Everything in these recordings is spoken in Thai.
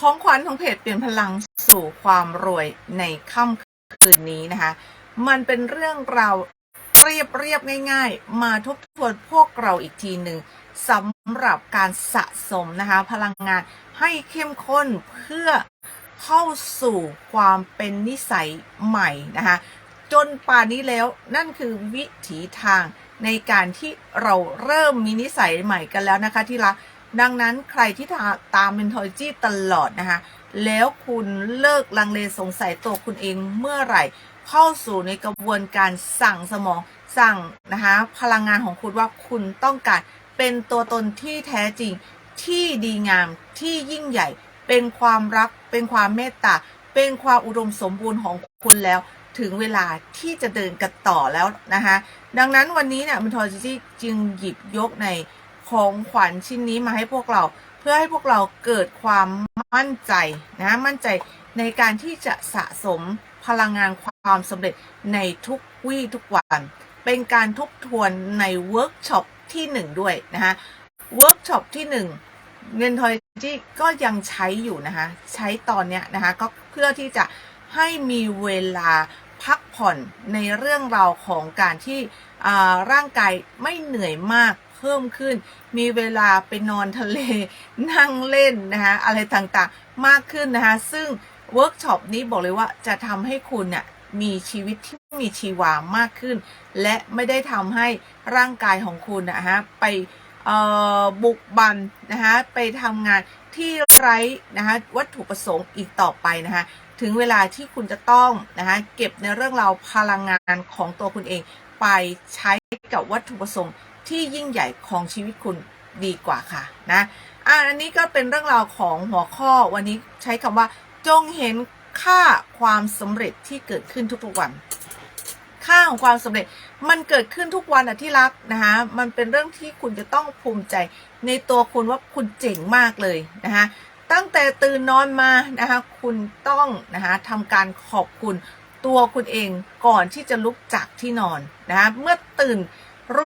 ของขวัญของเพจเปลี่ยนพลังสู่ความรวยในค่ำคืนนี้นะคะ มันเป็นเรื่องราวเรียบเรียบง่าย ๆ มาทบทวนพวกเราอีกทีหนึ่งสำหรับการสะสมนะคะ พลังงานให้เข้มข้นเพื่อเข้าสู่ความเป็นนิสัยใหม่นะคะ จนป่านนี้แล้วนั่นคือวิถีทางในการที่เราเริ่มมีนิสัยใหม่กันแล้วนะคะที่รัก ดังนั้นใครที่ตาม Mentology ตลอดนะคะ แล้วคุณเลิกลังเลสงสัยตัวคุณเองเมื่อไหร่ เข้าสู่ในกระบวนการสั่งสมองสั่งนะคะพลังงานของคุณว่าคุณต้องการเป็นตัวตนที่แท้จริงที่ดีงามที่ยิ่งใหญ่ เป็นความรัก เป็นความเมตตาเป็นความอุดมสมบูรณ์ของคุณแล้วถึงเวลาที่จะเดินกันต่อแล้วนะคะ ดังนั้นวันนี้เนี่ยมันทอจิจิจึงหยิบยกใน ของขวัญชิ้นนี้มาให้พวกเรา เพื่อให้พวกเราเกิดความมั่นใจนะมั่นใจในการที่จะสะสมพลังงานความสำเร็จในทุกวี่ทุกวัน เป็นการทบทวนในเวิร์กช็อปที่หนึ่งด้วยนะคะเวิร์กช็อปที่หนึ่งเงินทอยจีก็ยังใช้อยู่นะคะ ใช้ตอนเนี้ยนะคะก็เพื่อที่จะให้มีเวลาพักผ่อนในเรื่องราวของการที่ร่างกายไม่เหนื่อยมาก เพิ่มขึ้น มีเวลาไปนอนทะเล นั่งเล่นนะคะอะไรต่างๆมากขึ้นนะคะ ซึ่งเวิร์กช็อปนี้บอกเลยว่าจะทำให้คุณเนี่ยมีชีวิตที่มีชีวามากขึ้น และไม่ได้ทำให้ร่างกายของคุณนะฮะไปบุกบันนะคะไปทำงานที่ไร้นะคะวัตถุประสงค์อีกต่อไปนะคะถึงเวลาที่คุณจะต้องนะคะเก็บในเรื่องราวพลังงานของตัวคุณเอง ไปใช้กับวัตถุประสงค์ ที่ยิ่งใหญ่ของชีวิตคุณดีกว่าค่ะนะอันนี้ก็เป็นเรื่องราวของหัวข้อวันนี้ใช้คำว่า จงเห็นค่าความสำเร็จที่เกิดขึ้นทุกๆวัน ค่าของความสำเร็จมันเกิดขึ้นทุกวันอะที่รักนะคะมันเป็นเรื่องที่คุณจะต้องภูมิใจในตัวคุณว่าคุณเจ๋งมากเลยนะคะตั้งแต่ตื่นนอนมานะคะคุณต้องนะคะทำการขอบคุณตัวคุณเองก่อนที่จะลุกจากที่นอนนะคะเมื่อตื่น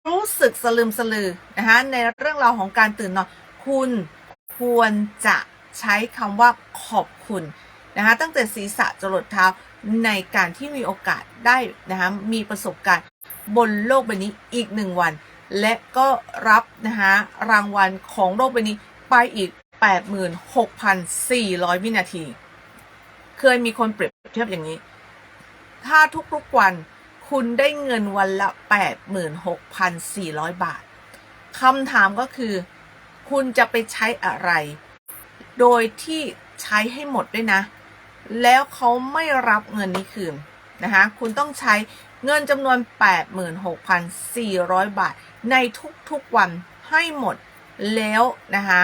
รู้สึกสลืมสลือนะคะในเรื่องราวของการตื่นนอนคุณควรจะใช้คำว่าขอบคุณนะคะตั้งแต่ศีรษะจรดเท้าในการที่มีโอกาสได้นะคะมีประสบการณ์บนโลกใบนี้อีกหนึ่งวัน และก็รับนะคะรางวัลของโลกใบนี้ไปอีก 86,400 วินาที เคยมีคนเปรียบเทียบอย่างนี้ ถ้าทุกๆวัน คุณได้เงินวันละ 86,400 บาทคำถามก็คือ คุณจะไปใช้อะไร โดยที่ใช้ให้หมดด้วยนะ แล้วเขาไม่รับเงินนี้คืนนะคะ คุณต้องใช้เงินจำนวน 86,400 บาท ในทุกๆวันให้หมดแล้วนะคะ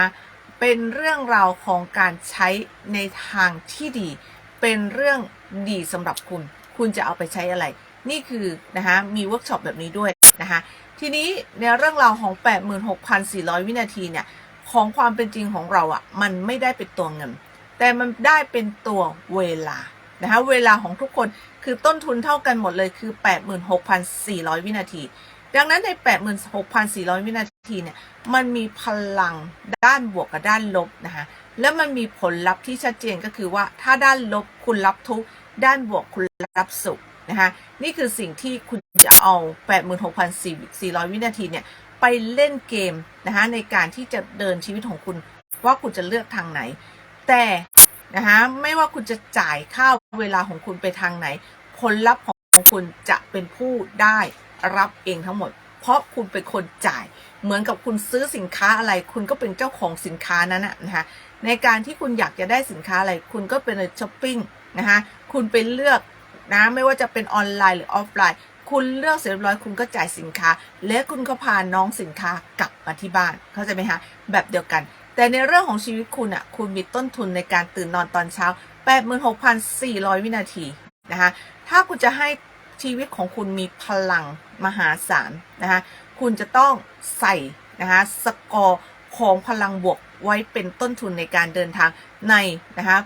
เป็นเรื่องราวของการใช้ในทางที่ดี เป็นเรื่องดีสำหรับคุณ คุณจะเอาไปใช้อะไร นี่คือนะคะมีเวิร์กช็อปแบบนี้ด้วยนะคะทีนี้ในเรื่องราวของ 86,400 วินาทีเนี่ยของความเป็นจริงของเราอะ่ะมันไม่ได้เป็นตัวเงิน แต่มันได้เป็นตัวเวลานะคะเวลาของทุกคนคือต้นทุนเท่ากันหมดเลยคือ 86,400 วินาที ดังนั้นใน 86,400 วินาทีเนี่ยมันมีพลังด้านบวกกับด้านลบนะคะแล้วมันมีผลลัพธ์ที่ชัดเจนก็คือว่าถ้าด้านลบคุณรับทุกด้านบวกคุณรับสุข นะคะนี่คือสิ่งที่คุณจะเอา 86,400 วินาทีเนี่ยไปเล่นเกมนะคะในการที่จะเดินชีวิตของคุณว่าคุณจะเลือกทางไหน แต่นะคะไม่ว่าคุณจะจ่ายค่าเวลาของคุณไปทางไหน ผลลัพธ์ของคุณจะเป็นผู้ได้รับเองทั้งหมด เพราะคุณเป็นคนจ่ายเหมือนกับคุณซื้อสินค้าอะไร คุณก็เป็นเจ้าของสินค้านั้นนะคะในการที่คุณอยากจะได้สินค้าอะไร คุณก็เป็นช้อปปิ้งนะคะคุณไปเลือก นะไม่ว่าจะเป็นออนไลน์หรือออฟไลน์ คุณเลือกเสร็จเรียบร้อยคุณก็จ่ายสินค้า และคุณก็พาน้องสินค้ากลับมาที่บ้านเข้าใจไหมคะแบบเดียวกัน แต่ในเรื่องของชีวิตคุณอะ่ะคุณมีต้นทุนในการตื่นนอนตอนเช้า 86,400 วินาทีนะคะถ้าคุณจะให้ชีวิตของคุณมีพลังมหาศาลนะคะคุณจะต้องใส่นะคะสกอร์ของพลังบวกไว้เป็นต้นทุนในการเดินทางในนะคะ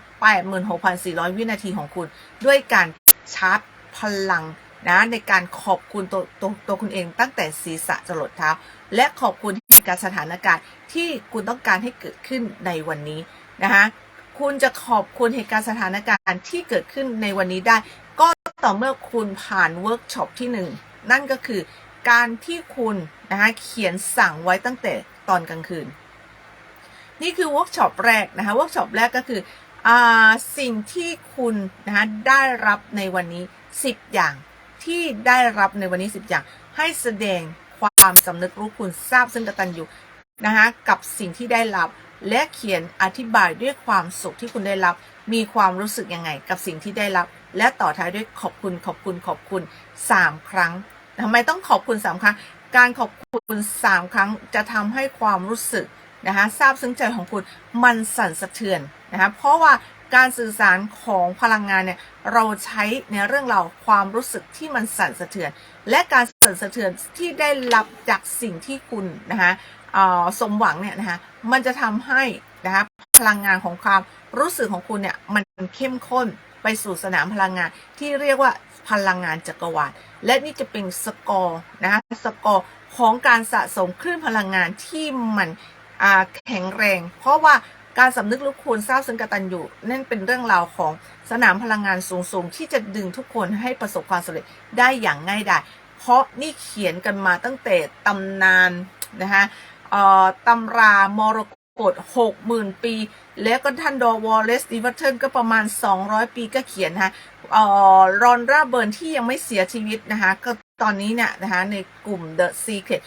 86,400 วินาทีของคุณ ด้วยการ ชาร์จพลังนะในการขอบคุณตัวตัวตัวคุณเองตั้งแต่ศีรษะจรดเท้า และขอบคุณเหตุการสถานการณ์ที่คุณต้องการให้เกิดขึ้นในวันนี้นะคะคุณจะขอบคุณเหตุการณ์สถานการณ์ที่เกิดขึ้นในวันนี้ได้ ก็ต่อเมื่อคุณผ่านเวิร์กช็อปที่หนึ่งนั่นก็คือการที่คุณนะคะเขียนสั่งไว้ตั้งแต่ตอนกลางคืน นี่คือเวิร์กช็อปแรกนะคะเวิร์กช็อปแรกก็คือ สิ่งที่คุณนะคะได้รับในวันนี้ 10 อย่างที่ได้รับในวันนี้ 10 อย่าง ให้แสดงความสำนึกรู้คุณทราบซึ่งกตัญญูนะคะกับสิ่งที่ได้รับ และเขียนอธิบายด้วยความสุขที่คุณได้รับ มีความรู้สึกยังไง กับสิ่งที่ได้รับ และต่อท้ายด้วยขอบคุณขอบคุณขอบคุณ 3 ครั้งทำไมต้องขอบคุณ 3 ครั้ง การขอบคุณ 3 ครั้งจะทำให้ความรู้สึก นะคะทราบซึ้งใจของคุณมันสั่นสะเทือนนะคะเพราะว่าการสื่อสารของพลังงานเนี่ยเราใช้ในเรื่องเราความรู้สึกที่มันสั่นสะเทือน และการสั่นสะเทือนที่ได้รับจากสิ่งที่คุณนะคะสมหวังเนี่ยนะคะมันจะทำให้นะคะพลังงานของความรู้สึกของคุณเนี่ยมันเข้มข้นไปสู่สนามพลังงานที่เรียกว่าพลังงานจักรวาลและนี่จะเป็นสกอร์นะคะสกอร์ของการสะสมคลื่นพลังงานที่มัน แข็งแรง เพราะว่าการสำนึกรู้คุณทราบซึ้งกตัญญูนั่นเป็นเรื่องราวของสนามพลังงานสูงๆ ที่จะดึงทุกคนให้ประสบความสำเร็จได้อย่างง่ายดายเพราะนี่เขียนกันมาตั้งแต่ตำนานนะคะตำรามรกต60,000ปี แล้วก็ท่านดอวอลเลสดิวัตเทิลก็ประมาณ 200 ปีก็เขียนนะคะเอ่อรอนราเบิร์นที่ยังไม่เสียชีวิตนะคะก็ตอนนี้เนี่ยนะคะในกลุ่ม The Secret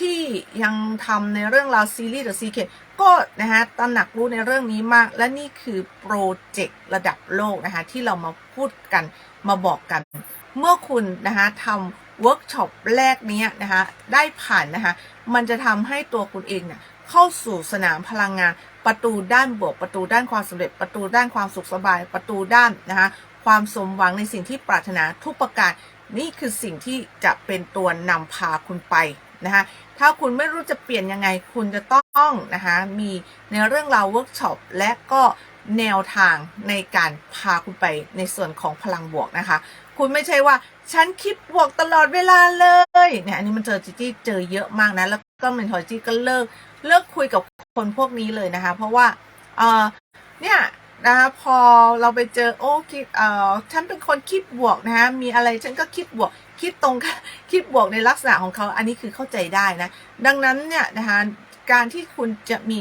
ที่ยังทำในเรื่องราวซีรีส์ The Secret ก็นะคะตระหนักรู้ในเรื่องนี้มาก และนี่คือโปรเจกต์ระดับโลกนะคะที่เรามาพูดกันมาบอกกัน เมื่อคุณนะคะทำเวิร์กช็อปแรกนี้นะคะได้ผ่านนะคะมันจะทำให้ตัวคุณเองเนี่ยเข้าสู่สนามพลังงาน ประตูด้านบวก ประตูด้านความสำเร็จ ประตูด้านความสุขสบาย ประตูด้านนะคะความสมหวังในสิ่งที่ปรารถนาทุกประการ นี่คือสิ่งที่จะเป็นตัวนำพาคุณไป นะคะถ้าคุณไม่รู้จะเปลี่ยนยังไงคุณจะต้องนะคะมีในเรื่องราวเวิร์กช็อปและก็แนวทางในการพาคุณไปในส่วนของพลังบวกนะคะ คุณไม่ใช่ว่าฉันคิดบวกตลอดเวลาเลยเนี่ยอันนี้มันเจอจิจี้เจอเยอะมากนะแล้วก็เมนทอร์จี้ก็เลิกเลิกคุยกับคนพวกนี้เลยนะคะ เพราะว่าเออเนี่ย นะคะพอเราไปเจอโอ้คิดเอ่อฉันเป็นคนคิดบวกนะคะมีอะไรฉันก็คิดบวกคิดตรงคิดบวกในลักษณะของเขาอันนี้คือเข้าใจได้นะ ดังนั้นเนี่ยนะคะการที่คุณจะมี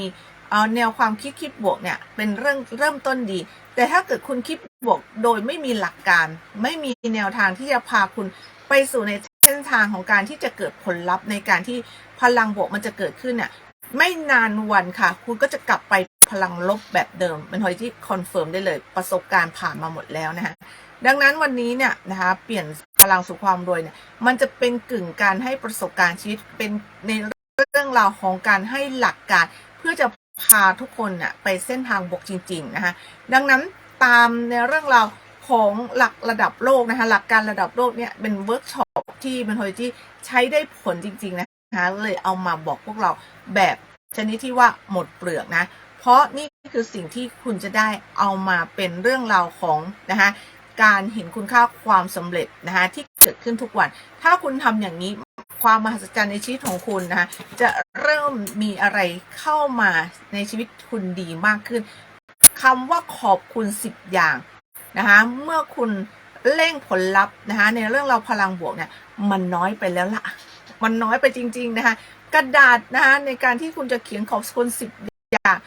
เอ่อแนวความคิดคิดบวกเนี่ยเป็นเรื่องเริ่มต้นดี แต่ถ้าเกิดคุณคิดบวกโดยไม่มีหลักการ ไม่มีแนวทางที่จะพาคุณไปสู่ในเส้นทางของการที่จะเกิดผลลัพธ์ในการที่พลังบวกมันจะเกิดขึ้นเนี่ยไม่นานวันค่ะ คุณก็จะกลับไป พลังลบแบบเดิม เป็นทอยที่คอนเฟิร์มได้เลยประสบการณ์ผ่านมาหมดแล้วนะคะดังนั้นวันนี้เนี่ยนะคะเปลี่ยนพลังสู่ความรวยเนี่ยมันจะเป็นกึ่งการให้ประสบการณ์ชีวิตเป็นในเรื่องราวของการให้หลักการ เพื่อจะพาทุกคนน่ะไปเส้นทางบวกจริง ๆ นะคะดังนั้นตามในเรื่องราวของหลักระดับโลกนะคะหลักการระดับโลกเนี่ยเป็นเวิร์กช็อปที่เป็นโฮที่ใช้ได้ผลจริง ๆ นะคะเลยเอามาบอกพวกเราแบบชนิดที่ว่าหมดเปลือกนะ เพราะนี่คือสิ่งที่คุณจะได้เอามาเป็นเรื่องราวของนะคะการเห็นคุณค่าความสำเร็จนะคะที่เกิดขึ้นทุกวัน ถ้าคุณทำอย่างนี้ความมหัศจรรย์ในชีวิตของคุณนะคะจะเริ่มมีอะไรเข้ามาในชีวิตคุณดีมากขึ้นคำว่าขอบคุณสิบอย่างนะคะเมื่อคุณเร่งผลลัพธ์นะคะในเรื่องเราพลังบวกเนี่ยมันน้อยไปแล้วล่ะมันน้อยไปจริง ๆ นะคะกระดาษนะคะในการที่คุณจะเขียนขอบคุณสิบอย่าง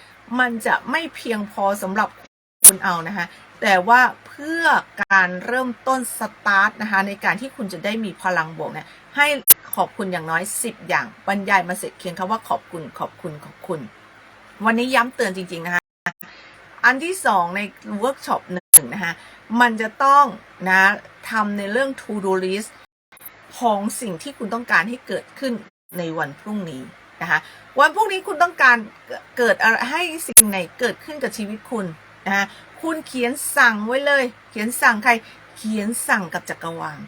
มันจะไม่เพียงพอสำหรับคุณเอานะคะ แต่ว่าเพื่อการเริ่มต้นสตาร์ทนะคะในการที่คุณจะได้มีพลังบวกเนี่ยให้ขอบคุณอย่างน้อย 10 อย่างบรรยายมาเสร็จเขียนคำว่าขอบคุณขอบคุณขอบคุณ วันนี้ย้ำเตือนจริง ๆ นะคะ อันที่สองในเวิร์กช็อปหนึ่งนะคะ มันจะต้องนะทำในเรื่อง to do list ของสิ่งที่คุณต้องการให้เกิดขึ้นในวันพรุ่งนี้ นะคะวันพรุ่งนี้คุณต้องการเกิดอะไรให้สิ่งไหนเกิดขึ้นกับชีวิตคุณนะคะคุณเขียนสั่งไว้เลย เขียนสั่งใครเขียนสั่งกับจักรวาล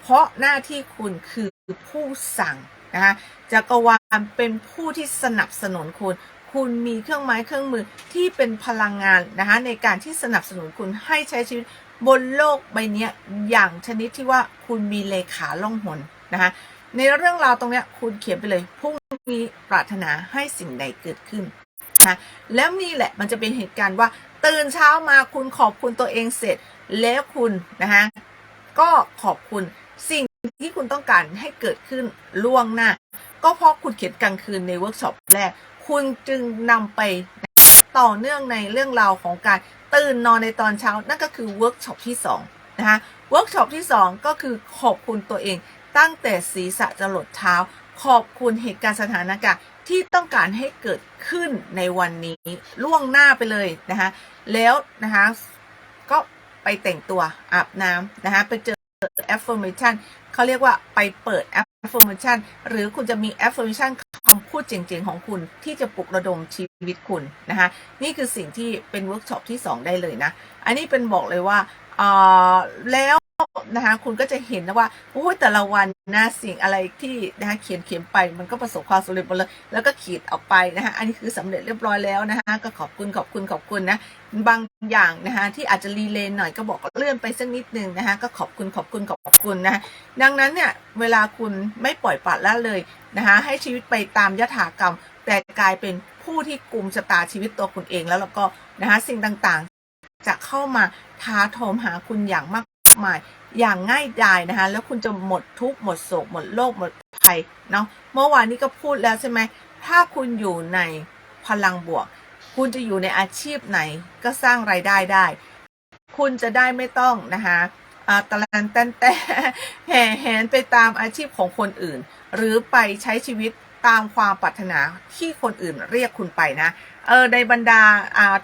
เพราะหน้าที่คุณคือผู้สั่งนะคะจักรวาลเป็นผู้ที่สนับสนุนคุณ คุณมีเครื่องไม้เครื่องมือที่เป็นพลังงานนะคะในการที่สนับสนุนคุณให้ใช้ชีวิตบนโลกใบนี้อย่างชนิดที่ว่าคุณมีเลขาล่องหนนะคะในเรื่องราวตรงนี้คุณเขียนไปเลยพรุ่ง นี้ปรารถนาให้สิ่งใดเกิดขึ้นนะคะแล้วนี่แหละมันจะเป็นเหตุการณ์ว่า ตื่นเช้ามาคุณขอบคุณตัวเองเสร็จแล้วคุณนะคะก็ขอบคุณสิ่งที่คุณต้องการให้เกิดขึ้นล่วงหน้า ก็เพราะคุณเขียนกลางคืนในเวิร์กช็อปแรก คุณจึงนำไปต่อเนื่องในเรื่องราวของการตื่นนอนในตอนเช้า นั่นก็คือเวิร์กช็อปที่2นะคะเวิร์กช็อปที่ 2 ก็คือขอบคุณตัวเองตั้งแต่ศีรษะจรดเท้า ขอบคุณเหตุการณ์สถานการณ์ที่ต้องการให้เกิดขึ้นในวันนี้ล่วงหน้าไปเลยนะคะแล้วนะคะก็ไปแต่งตัวอาบน้ำนะคะไปเจอ affirmation เขาเรียกว่าไปเปิด affirmation หรือคุณจะมี affirmation คำพูดเจ๋งๆ ของคุณที่จะปลุกระดมชีวิตคุณนะคะนี่คือสิ่งที่เป็นเวิร์กช็อปที่ 2 ได้เลยนะ อันนี้เป็นบอกเลยว่าเออแล้ว นะคะคุณก็จะเห็นนะว่าโอ้ยแต่ละวันนะสิ่งอะไรที่นะคะเขียนเขียนไป มันก็ประสบความสำเร็จหมดเลยแล้วก็ขีดออกไปนะคะอันนี้คือสำเร็จเรียบร้อยแล้วนะคะก็ขอบคุณขอบคุณขอบคุณนะบางอย่างนะคะที่อาจจะรีเลนหน่อยก็บอกเลื่อนไปสักนิดนึงนะคะก็ขอบคุณขอบคุณขอบคุณนะะดังนั้นเนี่ยเวลาคุณไม่ปล่อยปละละเลยนะคะให้ชีวิตไปตามยถากรรม แต่กลายเป็นผู้ที่กุมชะตาชีวิตตัวคุณเองแล้วแล้วก็นะคะสิ่งต่างๆ จะเข้ามาท้าโถมหาคุณอย่างมากมาย อย่างง่ายดายนะคะ แล้วคุณจะหมดทุกข์หมดโศกหมดโลกหมดภัยเนาะเมื่อวานนี้ก็พูดแล้วใช่ไหมถ้าคุณอยู่ในพลังบวก คุณจะอยู่ในอาชีพไหนก็สร้างไรายได้ได้ คุณจะได้ไม่ต้องนะคะอาตะลันแตนแต่แห่แหนไปตามอาชีพของคนอื่น หรือไปใช้ชีวิตตามความปรารถนาที่คนอื่นเรียกคุณไปนะเออในบรรดา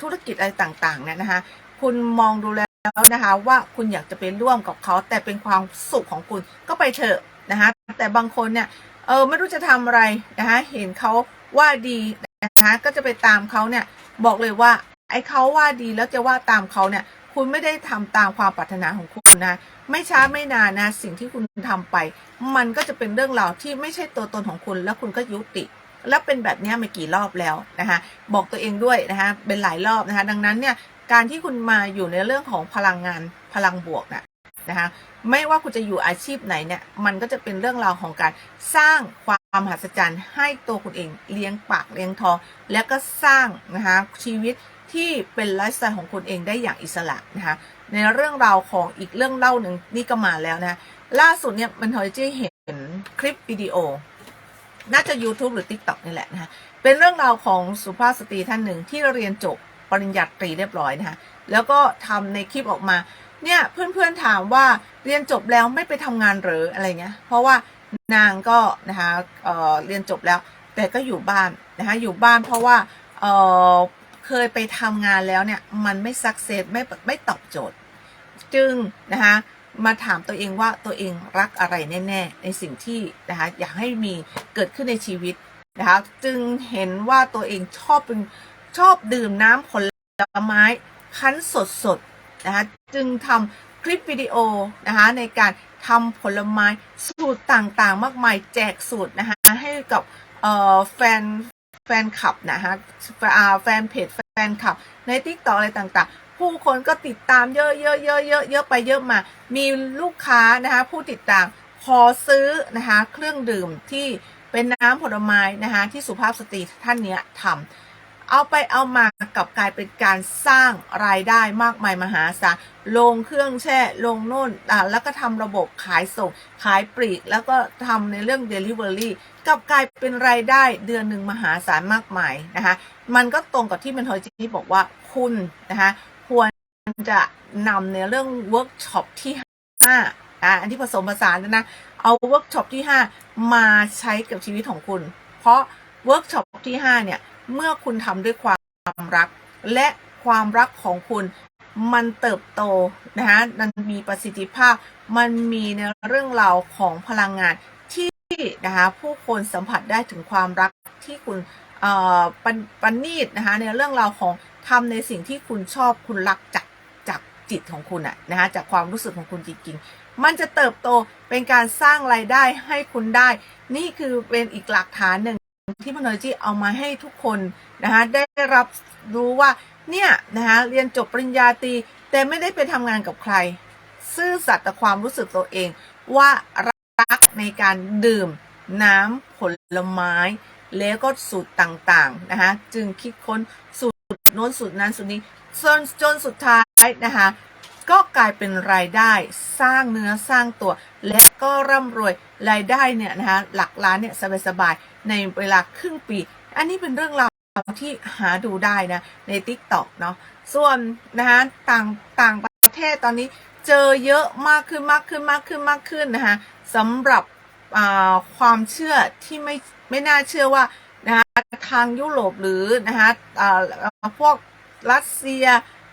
ธุรกิจอะไรต่างๆเนี่ยนะคะคุณมองดูแล แล้วนะคะ ว่าคุณอยากจะไปร่วมกับเขาแต่เป็นความสุขของคุณก็ไปเถอะนะคะแต่บางคนเนี่ยเออไม่รู้จะทำอะไรนะคะเห็นเขาว่าดีนะคะก็จะไปตามเขาเนี่ยบอกเลยว่าไอ้เขาว่าดีแล้วจะว่าตามเขาเนี่ยคุณไม่ได้ทำตามความปรารถนาของคุณนะ ไม่ช้าไม่นานนะสิ่งที่คุณทำไป มันก็จะเป็นเรื่องราวที่ไม่ใช่ตัวตนของคุณแล้วคุณก็ยุติ แล้วเป็นแบบนี้มากี่รอบแล้วนะคะบอกตัวเองด้วยนะคะเป็นหลายรอบนะคะดังนั้นเนี่ย การที่คุณมาอยู่ในเรื่องของพลังงานพลังบวกนะนะคะไม่ว่าคุณจะอยู่อาชีพไหนเนี่ยมันก็จะเป็นเรื่องราวของการสร้างความมหัศจรรย์ ให้ตัวคุณเองเลี้ยงปากเลี้ยงท้องแล้วก็สร้างนะคะชีวิตที่เป็นไลฟ์สไตล์ของคุณเองได้อย่างอิสระนะคะในเรื่องราวของอีกเรื่องเล่าหนึ่งนี่ก็มาแล้วนะะล่าสุดเนี่ยมันทอยจะเห็นคลิปวิดีโอ น่าจะ YouTube หรือ TikTok นี่แหละนะคะเป็นเรื่องราวของสุภาพสตรีท่านหนึ่งที่เรียนจบ ปริญญาตรีเรียบร้อยนะคะแล้วก็ทำในคลิปออกมา เนี่ยเพื่อนๆถามว่าเรียนจบแล้วไม่ไปทำงานหรืออะไรเงี้ย เพราะว่านางก็นะคะเเรียนจบแล้ว แต่ก็อยู่บ้านนะคะอยู่บ้านเพราะว่าเเคยไปทำงานแล้วเนี่ยมันไม่สักเซสไม่ไม่ตอบโจทย์ จึงนะคะมาถามตัวเองว่าตัวเองรักอะไรแน่ ๆ ในสิ่งที่นะคะอยากให้มีเกิดขึ้นในชีวิตนะคะจึงเห็นว่าตัวเองชอบเป็น ชอบดื่มน้ำผลไม้คั้นสดๆนะคะจึงทำคลิปวิดีโอนะคะในการทำผลไม้สูตรต่างๆ มากมายแจกสูตรนะคะให้กับแฟนแฟนคลับนะคะแฟนเพจแฟนคลับ ในทิกตอกอะไรต่างๆ ผู้คนก็ติดตามเยอะเยอะเยอะเยอะเยอะไปเยอะมา มีลูกค้านะคะผู้ติดตามขอซื้อนะคะเครื่องดื่มที่เป็นน้ำผลไม้นะคะที่สุภาพสตรีท่านเนี้ยทำ เอาไปเอามากับกลายเป็นการสร้างรายได้มากมายมหาศาลลงเครื่องแช่ลงโน่นอ่าแล้วก็ทำระบบขายส่ง ขายปลีก แล้วก็ทำในเรื่อง Delivery กับกลายเป็นรายได้เดือนหนึ่งมหาศาลมากมายนะคะมันก็ตรงกับที่เมนทอยจีบอกว่าคุณนะคะควรจะนำในเรื่องเวิร์กช็อปที่5อ่าอันที่ผสมผสานนะเอาเวิร์กช็อปที่ 5 มาใช้กับชีวิตของคุณ เพราะเวิร์กช็อปที่ 5 เนี่ย เมื่อคุณทำด้วยความรัก และความรักของคุณมันเติบโตนะคะมันมีประสิทธิภาพ มันมีในเรื่องราวของพลังงานที่นะคะผู้คนสัมผัสได้ถึงความรักที่คุณเอ่อปนปณีตนะคะในเรื่องราวของทำในสิ่งที่คุณชอบคุณรักจากจากจิตของคุณอะนะคะจากความรู้สึกของคุณจริงๆ มันจะเติบโตเป็นการสร้างไรายได้ให้คุณได้ นี่คือเป็นอีกหลักฐานหนึ่ง ที่พนอยจีเอามาให้ทุกคนนะคะได้รับรู้ว่าเนี่ยนะคะเรียนจบปริญญาตรีแต่ไม่ได้ไปทำงานกับใคร ซื่อสัตย์ต่อความรู้สึกตัวเอง ว่ารักในการดื่มน้ำผลไม้ แล้วก็สูตรต่างๆนะคะจึงคิดค้นสูตรโน้นสูตรนั้นสูตรนี้จนจนสุดท้ายนะคะ ก็กลายเป็นรายได้สร้างเนื้อสร้างตัว และก็ร่ำรวยรายได้เนี่ยนะคะหลักล้านเนี่ยสบายๆในเวลาครึ่งปี อันนี้เป็นเรื่องราวที่หาดูได้นะใน t ิ k t o k เนาะส่วนนะคะต่างต่างประเทศตอนนี้เจอเยอะมากขึ้นมากขึ้นมากขึ้นมากขึ้นนะคะสำหรับความเชื่อที่ไม่ไม่น่าเชื่อว่านะคะทางยุโรปหรือนะคะอ่าพวกรัสเซีย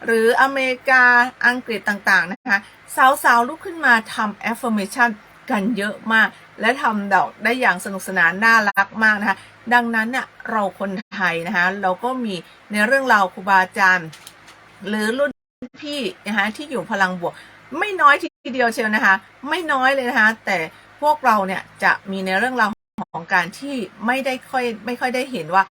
หรืออเมริกาอังกฤษต่างๆนะคะ สาวๆลุกขึ้นมาทำ affirmation กันเยอะมาก และทำดอกได้อย่างสนุกสนานน่ารักมากนะคะ ดังนั้นเนี่ยเราคนไทยนะคะเราก็มีในเรื่องราวครูบาอาจารย์ หรือรุ่นพี่นะคะที่อยู่พลังบวก ไม่น้อยทีเดียวเชียวนะคะ ไม่น้อยเลยนะคะ แต่พวกเราเนี่ยจะมีในเรื่องราวของการที่ไม่ได้ค่อยไม่ค่อยได้เห็นว่า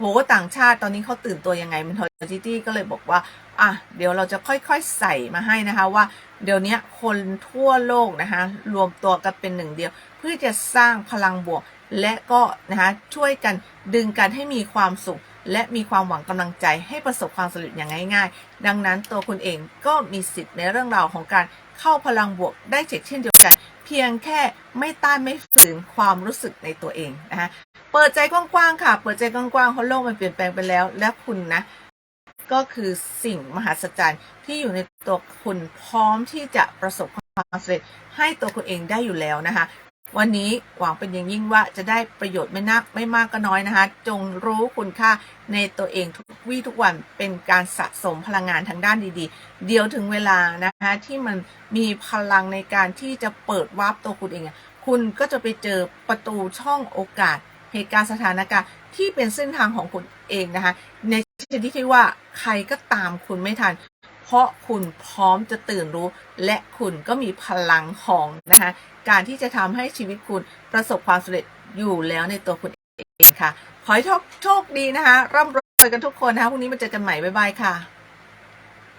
โหต่างชาติตอนนี้เขาตื่นตัวยังไงมันทอจิตี้ก็เลยบอกว่าอะเดี๋ยวเราจะค่อยๆใส่มาให้นะคะว่า เดี๋ยวนี้คนทั่วโลกนะคะรวมตัวกันเป็นหนึ่งเดียว เพื่อจะสร้างพลังบวก และก็นะคะช่วยกันดึงกันให้มีความสุข และมีความหวังกำลังใจให้ประสบความสำเร็จอย่างง่าย ๆ ดังนั้นตัวคุณเองก็มีสิทธิ์ในเรื่องราวของการเข้าพลังบวกได้เช่นเดียวกัน เพียงแค่ไม่ต้านไม่ฝืนความรู้สึกในตัวเองนะคะ เปิดใจกว้างๆค่ะ เปิดใจกว้างๆเพราะโลกมันเปลี่ยนแปลงไปแล้ว และคุณนะ ก็คือสิ่งมหัศจรรย์ที่อยู่ในตัวคุณพร้อมที่จะประสบความสำเร็จให้ตัวคุณเองได้อยู่แล้วนะคะ วันนี้หวังเป็นอย่างยิ่งว่าจะได้ประโยชน์ไม่นักไม่มากก็น้อยนะคะ จงรู้คุณค่าในตัวเองทุกวี่ทุกวันเป็นการสะสมพลังงานทางด้านดีๆ เดี๋ยวถึงเวลานะคะที่มันมีพลังในการที่จะเปิดวาร์ปตัวคุณเอง คุณก็จะไปเจอประตูช่องโอกาส เหตุการณ์สถานการณ์ที่เป็นเส้นทางของคุณเองนะคะ ในชนิดที่ว่าใครก็ตามคุณไม่ทัน เพราะคุณพร้อมจะตื่นรู้ และคุณก็มีพลังของนะคะการที่จะทำให้ชีวิตคุณประสบความสำเร็จอยู่แล้วในตัวคุณเองค่ะ ขอให้โชคดีนะคะร่ำรวยกันทุกคนนะคะพรุ่งนี้มาเจอกันใหม่บ๊ายบายค่ะ